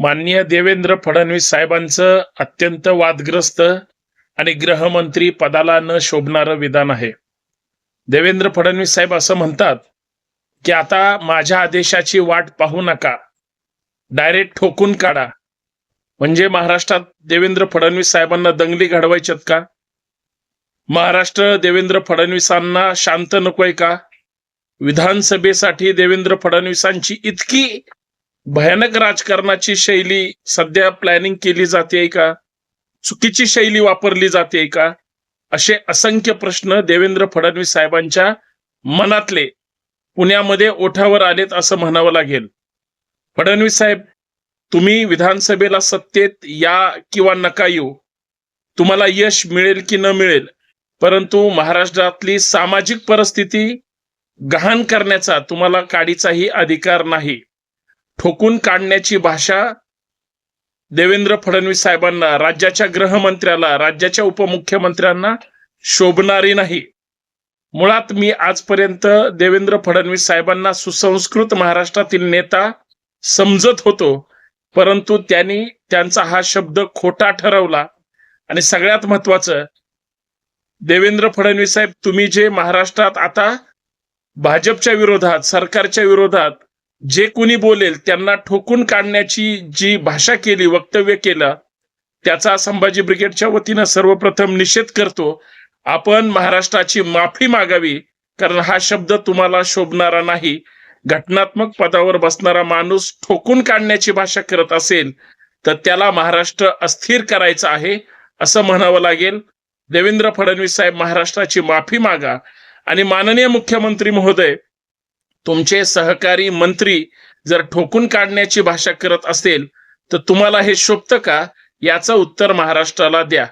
माननीय देवेंद्र फडणवीस साहेबांचं अत्यंत वादग्रस्त आणि गृहमंत्री पदाला न शोभणारं विधान आहे. देवेंद्र फडणवीस साहेब असं म्हणतात की आता माझ्या आदेशाची वाट पाहू नका. डायरेक्ट ठोकून काढा. म्हणजे महाराष्ट्रात देवेंद्र फडणवीस साहेबांना दंगली घडवायच्यात का? महाराष्ट्र देवेंद्र फडणवीसांना शांत नकोय का? विधानसभेसाठी देवेंद्र फडणवीसांची इतकी भयानक राजकारणाची शैली सध्या प्लॅनिंग केली जाते का? चुकीची शैली वापरली जाते का? असे असंख्य प्रश्न देवेंद्र फडणवीस साहेबांच्या मनातले पुण्यामध्ये ओठावर आलेत असं म्हणावं लागेल. फडणवीस साहेब तुम्ही विधानसभेला सत्तेत या किंवा नका येऊ. तुम्हाला यश मिळेल की न मिळेल परंतु महाराष्ट्रातली सामाजिक परिस्थिती गहाण करण्याचा तुम्हाला काडीचाही अधिकार नाही. ठोकून काढण्याची भाषा देवेंद्र फडणवीस साहेबांना राज्याच्या गृहमंत्र्याला राज्याच्या उपमुख्यमंत्र्यांना शोभणारी नाही. मुळात मी आजपर्यंत देवेंद्र फडणवीस साहेबांना सुसंस्कृत महाराष्ट्रातील नेता समजत होतो परंतु त्यांनी त्यांचा हा शब्द खोटा ठरवला. आणि सगळ्यात महत्वाचं देवेंद्र फडणवीस साहेब तुम्ही जे महाराष्ट्रात आता भाजपच्या विरोधात सरकारच्या विरोधात जे कुणी बोलेल त्यांना ठोकून काढण्याची जी भाषा केली वक्तव्य केलं त्याचा संभाजी ब्रिगेडच्या वतीनं सर्वप्रथम निषेध करतो आपण महाराष्ट्राची माफी मागावी कारण हा शब्द तुम्हाला शोभणारा नाही. घटनात्मक पदावर बसणारा माणूस ठोकून काढण्याची भाषा करत असेल तर त्याला महाराष्ट्र अस्थिर करायचं आहे असं म्हणावं लागेल. देवेंद्र फडणवीस साहेब महाराष्ट्राची माफी मागा. आणि माननीय मुख्यमंत्री महोदय तुमचे सहकारी मंत्री जर ठोकून काढण्याची भाषा करत असेल तर तुम्हाला हे शोभतं का? याचं उत्तर महाराष्ट्राला द्या.